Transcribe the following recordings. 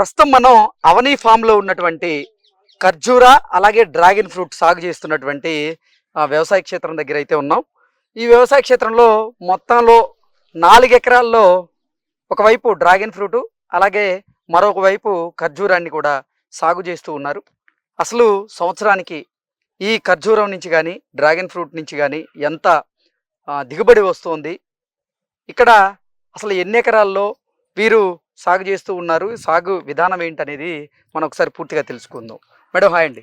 ప్రస్తుతం మనం అవనీ ఫామ్లో ఉన్నటువంటి ఖర్జూర అలాగే డ్రాగన్ ఫ్రూట్ సాగు చేస్తున్నటువంటి వ్యవసాయ క్షేత్రం దగ్గర అయితే ఉన్నాం. ఈ వ్యవసాయ క్షేత్రంలో మొత్తంలో నాలుగు ఎకరాల్లో ఒకవైపు డ్రాగన్ ఫ్రూట్ అలాగే మరొక వైపు ఖర్జూరాన్ని కూడా సాగు చేస్తూ ఉన్నారు. అసలు సంవత్సరానికి ఈ ఖర్జూరం నుంచి కానీ డ్రాగన్ ఫ్రూట్ నుంచి కానీ ఎంత దిగుబడి వస్తుంది? ఇక్కడ అసలు ఎన్ని ఎకరాల్లో వీరు సాగు చేస్తూ ఉన్నారు. సాగు విధానం ఏంటనేది మనం ఒకసారి పూర్తిగా తెలుసుకుందాం. మేడం హాయ్ అండి.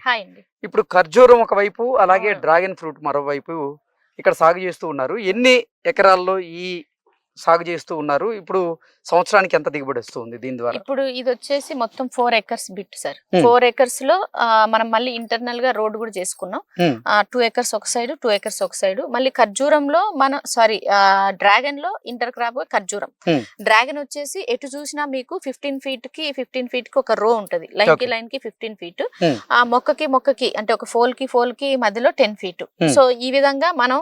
ఇప్పుడు ఖర్జూరం ఒకవైపు అలాగే. డ్రాగన్ ఫ్రూట్ మరోవైపు ఇక్కడ సాగు చేస్తూ ఉన్నారు. ఎన్ని ఎకరాల్లో ఈ సాగు చేస్తూ ఉన్నారు ఇప్పుడు సంవత్సరానికి ఎంత దిగుబడి వస్తుంది దీని ద్వారా ఇప్పుడు ఇది వచ్చేసి మొత్తం ఫోర్ ఎకర్స్ బిట్ సార్. ఫోర్ ఎకర్స్లో మనం మళ్ళీ ఇంటర్నల్గా రోడ్ కూడా చేసుకున్నాం. టూ ఎకర్స్ ఒక సైడ్ టూ ఎకర్స్ ఒక సైడ్ మళ్ళీ ఖర్జూరంలో మన సారీ డ్రాగన్లో ఇంటర్ క్రాప్ ఖర్జూరం. డ్రాగన్ వచ్చేసి ఎటు చూసినా మీకు ఫిఫ్టీన్ ఫీట్కి ఫిఫ్టీన్ ఫీట్కి ఒక రో ఉంటది లైన్కి. లైన్కి ఫిఫ్టీన్ ఫీట్. ఆ మొక్కకి మొక్కకి అంటే ఒక ఫోల్కి ఫోల్కి మధ్యలో టెన్ ఫీట్. సో ఈ విధంగా మనం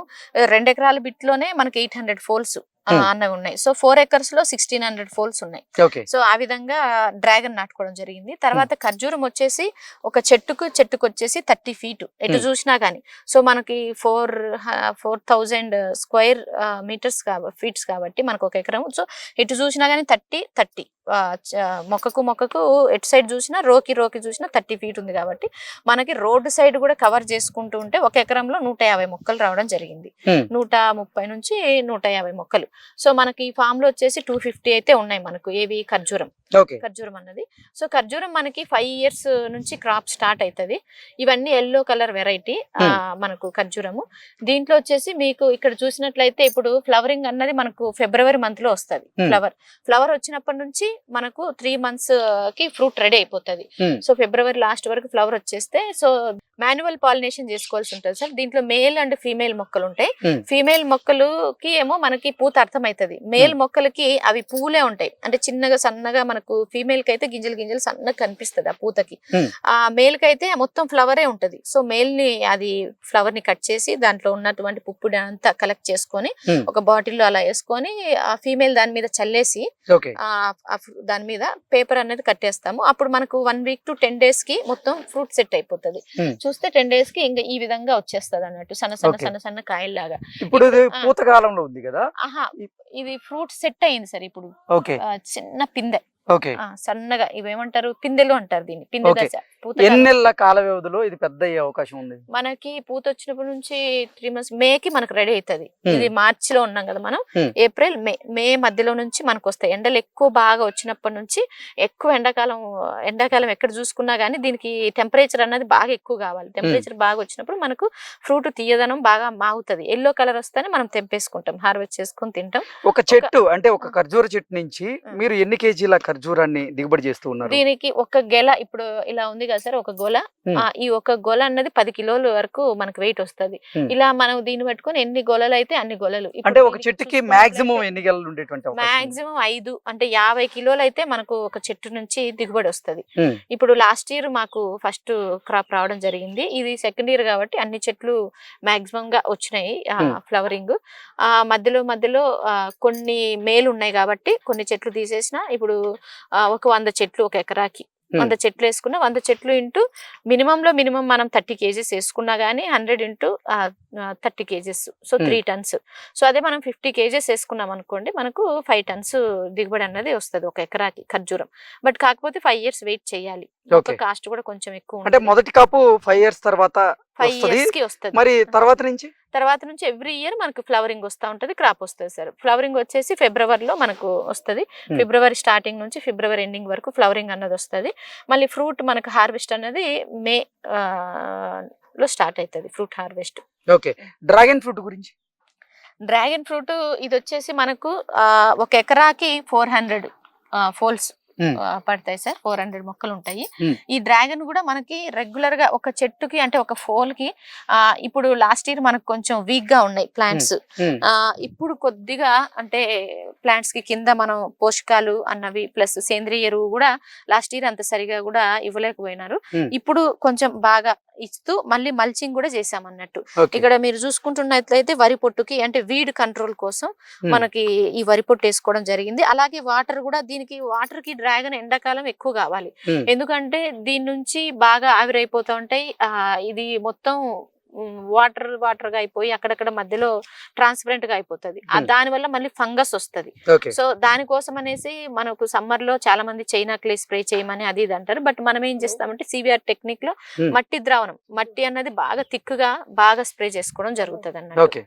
రెండు ఎకరాల బిట్లోనే మనకి ఎయిట్ హండ్రెడ్ ఫోల్స్. అన్నవి ఉన్నాయి సో ఫోర్ ఎకర్స్లో సిక్స్టీన్ హండ్రెడ్ ఫోల్స్ ఉన్నాయి. సో ఆ విధంగా డ్రాగన్ నాటుకోవడం జరిగింది. తర్వాత ఖర్జూరం వచ్చేసి ఒక చెట్టుకు చెట్టుకు వచ్చేసి థర్టీ ఫీట్. ఎటు. చూసినా గానీ. సో మనకి four four thousand square metres feets కాబట్టి మనకు ఒక ఎకరం. సో ఎటు చూసినా గానీ థర్టీ థర్టీ. మొక్కకు మొక్కకు ఎటు సైడ్ చూసినా రోకి రోకి చూసినా థర్టీ ఫీట్ ఉంది కాబట్టి మనకి రోడ్డు సైడ్ కూడా కవర్ చేసుకుంటూ ఉంటే ఒక ఎకరంలో నూట యాభై మొక్కలు రావడం జరిగింది. నూట ముప్పై నుంచి నూట యాభై మొక్కలు. సో మనకి ఈ ఫామ్లో వచ్చేసి టూ ఫిఫ్టీ అయితే ఉన్నాయి మనకు ఏవి ఖర్జూరం. ఖర్జూరం అన్నది. సో ఖర్జూరం మనకి ఫైవ్ ఇయర్స్ నుంచి క్రాప్ స్టార్ట్ అవుతుంది ఇవన్నీ ఎల్లో కలర్ వెరైటీ మనకు ఖర్జూరము. దీంట్లో వచ్చేసి మీకు ఇక్కడ చూసినట్లయితే ఇప్పుడు ఫ్లవరింగ్ అన్నది మనకు ఫిబ్రవరి మంత్లో వస్తుంది. ఫ్లవర్ ఫ్లవర్ వచ్చినప్పటి నుంచి మనకు త్రీ మంత్స్కి ఫ్రూట్ రెడీ అయిపోతుంది. సో ఫిబ్రవరి లాస్ట్ వరకు ఫ్లవర్ వచ్చేస్తే సో మాన్యువల్ పాలినేషన్ చేసుకోవాల్సి ఉంటుంది సార్. దీంట్లో మేల్ అండ్ ఫీమేల్ మొక్కలు ఉంటాయి. ఫీమేల్ మొక్కలుకి ఏమో మనకి పూత అర్థమవుతుంది. మేల్ మొక్కలకి అవి పూలే ఉంటాయి. అంటే చిన్నగా సన్నగా మనకు ఫీమేల్కి అయితే గింజలు గింజలు సన్నగా కనిపిస్తుంది ఆ పూతకి. ఆ మేల్కి అయితే మొత్తం ఫ్లవరే ఉంటది. సో మేల్ని అది ఫ్లవర్ని కట్ చేసి దాంట్లో ఉన్నటువంటి పుప్పుని అంతా కలెక్ట్ చేసుకొని. ఒక బాటిల్లో అలా వేసుకొని ఆ ఫీమేల్ దాని మీద చల్లేసి దాని మీద పేపర్ అనేది కట్టేస్తాము అప్పుడు మనకు వన్ వీక్ టు టెన్ డేస్కి మొత్తం ఫ్రూట్ సెట్ అయిపోతుంది. చూస్తే టెన్ డేస్కి ఇంకా ఈ విధంగా వచ్చేస్తుంది అన్నట్టు. సన్న సన్న. సన్న సన్న కాయల్లాగా. ఇప్పుడు. పూతకాలంలో ఉంది కదా? ఇది ఫ్రూట్ సెట్ అయింది సార్ ఇప్పుడు. చిన్న పిందె. సన్నగా ఇవేమంటారు పిందెలు అంటారు దీన్ని పిందె. దశ పూత కాలం. ఎన్నెళ్ళ కాల వ్యవధిలో ఇది పెద్ద అయ్యే అవకాశం ఉంది మనకి పూత వచ్చినప్పటి నుంచి త్రీ మంత్స్ మేకి మనకు రెడీ అవుతుంది. ఇది మార్చి లో ఉన్నాం కదా మనం. ఏప్రిల్ మే మే మధ్యలో నుంచి మనకు వస్తాయి ఎండలు ఎక్కువ బాగా వచ్చినప్పటి నుంచి ఎక్కువ ఎండాకాలం ఎండాకాలం ఎక్కడ చూసుకున్నా గానీ దీనికి టెంపరేచర్ అన్నది బాగా ఎక్కువ కావాలి టెంపరేచర్ బాగా వచ్చినప్పుడు మనకు ఫ్రూట్ తీయదనం బాగా మాగుతుంది ఎల్లో కలర్ వస్తేనే మనం తెంపేసుకుంటాం హార్వెస్ట్ చేసుకొని తింటాం ఒక చెట్టు అంటే ఒక. ఖర్జూర చెట్టు నుంచి. మీరు ఎన్ని కేజీల ఖర్జూరాన్ని దిగుబడి చేస్తూ ఉన్నారు దీనికి ఒక గెల ఇప్పుడు ఇలా ఉంది కదా సార్ ఒక గొల. ఆ, ఈ ఒక గొల అన్నది పది కిలోల వరకు మనకు వెయిట్ వస్తది. ఇలా మనం దీన్ని పట్టుకొని ఎన్ని గొలలు అయితే అన్ని గొలలు అంటే ఒక చెట్టుకి మాక్సిమం ఎన్ని గెలలు ఉండేటువంటి? మాక్సిమం ఐదు అంటే యాభై కిలోలు అయితే మనకు ఒక చెట్టు నుంచి దిగుబడి వస్తది. ఇప్పుడు లాస్ట్ ఇయర్ మాకు ఫస్ట్ క్రాప్ రావడం జరిగింది ఇది సెకండ్ ఇయర్ కాబట్టి అన్ని చెట్లు మాక్సిమం గా వచ్చినాయి. ఫ్లవరింగ్ ఆ మధ్యలో మధ్యలో కొన్ని మేలు ఉన్నాయి కాబట్టి కొన్ని చెట్లు తీసేసిన ఇప్పుడు ఒక వంద చెట్లు ఒక ఎకరాకి. వంద చెట్లు వేసుకున్నా వంద చెట్లు ఇంటూ మినిమం లో మినిమం మనం థర్టీ కేజెస్ వేసుకున్నా గానీ hundred into thirty kgs so. Three tons so అదే మనం ఫిఫ్టీ కేజెస్ వేసుకున్నాం అనుకోండి మనకు ఫైవ్ టన్స్ దిగుబడి అన్నది వస్తుంది ఒక ఎకరాకి ఖర్జూరం బట్ కాకపోతే ఫైవ్ ఇయర్స్ వెయిట్ చేయాలి. కాస్ట్ కూడా కొంచెం ఎక్కువ అంటే మొదటి కాపు ఫైవ్ ఇయర్స్ తర్వాత వస్తది? ఇయర్స్కి వస్తుంది. మరి తర్వాత నుంచి? తర్వాత నుంచి ఎవ్రీ ఇయర్ మనకు ఫ్లవరింగ్ వస్తూ ఉంటది క్రాప్ వస్తుంది సార్. ఫ్లవరింగ్ వచ్చేసి ఫిబ్రవరిలో మనకు వస్తది. ఫిబ్రవరి స్టార్టింగ్ నుంచి ఫిబ్రవరి ఎండింగ్ వరకు ఫ్లవరింగ్ అన్నది వస్తది. మళ్ళీ ఫ్రూట్ మనకు హార్వెస్ట్ అనేది మే లో స్టార్ట్ అవుతుంది fruit harvest okay. Dragon fruit గురించి? డ్రాగన్ ఫ్రూట్ ఇది వచ్చేసి మనకు ఒక ఎకరాకి ఫోర్ హండ్రెడ్ ఫోల్స్. పడతాయి సార్. ఫోర్ హండ్రెడ్ మొక్కలు ఉంటాయి. ఈ డ్రాగన్ కూడా మనకి రెగ్యులర్గా ఒక చెట్టుకి అంటే ఒక ఫోల్కి ఆ, ఇప్పుడు లాస్ట్ ఇయర్ మనకు కొంచెం వీక్గా ఉన్నాయి ప్లాంట్స్. ఆ ఇప్పుడు కొద్దిగా అంటే ప్లాంట్స్కి కింద మనం పోషకాలు అన్నవి ప్లస్ సేంద్రియ ఎరువు కూడా లాస్ట్ ఇయర్ అంత సరిగా కూడా ఇవ్వలేకపోయినారు. ఇప్పుడు కొంచెం బాగా ఇస్తూ మళ్ళీ మల్చింగ్ కూడా చేసాం అన్నట్టు. ఇక్కడ మీరు చూసుకుంటున్నట్లయితే వరి పొట్టుకి అంటే వీడ్ కంట్రోల్ కోసం. మనకి ఈ వరి పొట్టు వేసుకోవడం జరిగింది. అలాగే వాటర్ కూడా దీనికి వాటర్కి డ్రాగన్ ఎండాకాలం ఎక్కువ కావాలి. ఎందుకంటే దీని నుంచి బాగా ఆవిరైపోతూ ఉంటాయి. ఆ ఇది మొత్తం వాటర్ వాటర్గా అయిపోయి అక్కడక్కడ మధ్యలో ట్రాన్స్పరెంట్గా అయిపోతుంది. దాని వల్ల మళ్ళీ ఫంగస్ వస్తది. సో దానికోసం అనేసి మనకు సమ్మర్లో చాలా మంది చైనా క్లే స్ప్రే చేయమని అది ఇది అంటారు. బట్ మనం ఏం చేస్తామంటే సివిఆర్ టెక్నిక్లో. మట్టి ద్రావణం మట్టి అన్నది బాగా థిక్గా బాగా స్ప్రే చేసుకోవడం జరుగుతుంది అన్నట్టు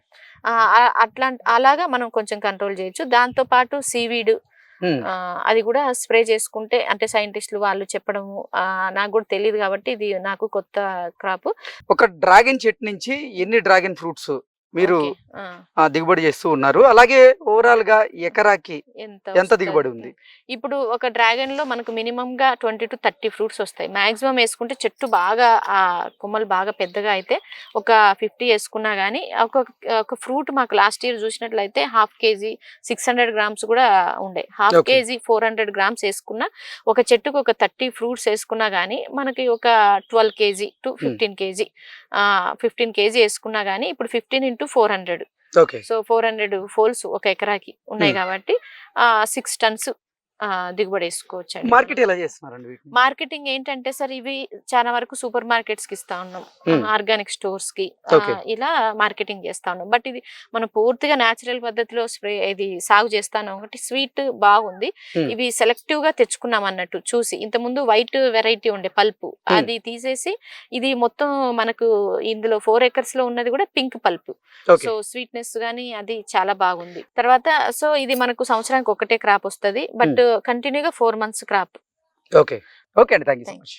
అట్లా అలాగా మనం కొంచెం కంట్రోల్ చేయొచ్చు. దాంతో పాటు సీవీడ్ అది కూడా స్ప్రే చేసుకుంటే అంటే సైంటిస్టులు వాళ్ళు చెప్పడము నాకు కూడా తెలియదు కాబట్టి ఇది నాకు కొత్త క్రాప్. ఒక డ్రాగన్ చెట్టు నుంచి ఎన్ని డ్రాగన్ ఫ్రూట్స్? మీరు దిగుబడి చేస్తూ ఉన్నారు. అలాగే ఓవరాల్గా ఎకరాకి ఎంత? దిగుబడి ఉంది? ఇప్పుడు ఒక డ్రాగన్లో మనకు మినిమం గా ట్వంటీ టు థర్టీ ఫ్రూట్స్ వస్తాయి. మాక్సిమం వేసుకుంటే చెట్టు బాగా ఆ కొమ్మలు బాగా పెద్దగా అయితే ఒక ఫిఫ్టీ వేసుకున్నా గానీ ఒక ఒక ఫ్రూట్ మాకు లాస్ట్ ఇయర్ చూసినట్లయితే half kg six hundred grams కూడా ఉండే. Half. Kg four hundred grams వేసుకున్నా ఒక చెట్టుకు ఒక థర్టీ ఫ్రూట్స్ వేసుకున్నా గానీ మనకి ఒక twelve kg to fifteen kg fifteen kg వేసుకున్నా గానీ ఇప్పుడు fifteen into four hundred so four hundred poles ఒక ఎకరాకి ఉన్నాయి Hmm. కాబట్టి సిక్స్ టన్స్ దిగుబడి వేసుకోవచ్చు మార్కెట్ ఎలా చేస్తున్నారండి మార్కెటింగ్ ఏంటంటే సార్ ఇవి చాలా వరకు సూపర్ మార్కెట్స్కి ఇస్తా ఉన్నాం. ఆర్గానిక్ స్టోర్స్కి. ఇలా మార్కెటింగ్ చేస్తా ఉన్నాం. బట్ ఇది మనం పూర్తిగా నేచురల్ పద్ధతిలో స్ప్రే ఇది సాగు చేస్తాను ఒకటి స్వీట్ బాగుంది. ఇవి సెలెక్టివ్గా తెచ్చుకున్నాం అన్నట్టు చూసి. ఇంత ముందు వైట్ వెరైటీ ఉండే పల్పు. అది తీసేసి ఇది మొత్తం మనకు ఇందులో ఫోర్ ఎకర్స్లో ఉన్నది కూడా పింక్ పల్పు. సో స్వీట్నెస్ గానీ అది చాలా బాగుంది. తర్వాత సో ఇది మనకు సంవత్సరానికి ఒకటే క్రాప్ వస్తది. బట్ కంటిన్యూగా four months crop okay okay అండి. Thank you so much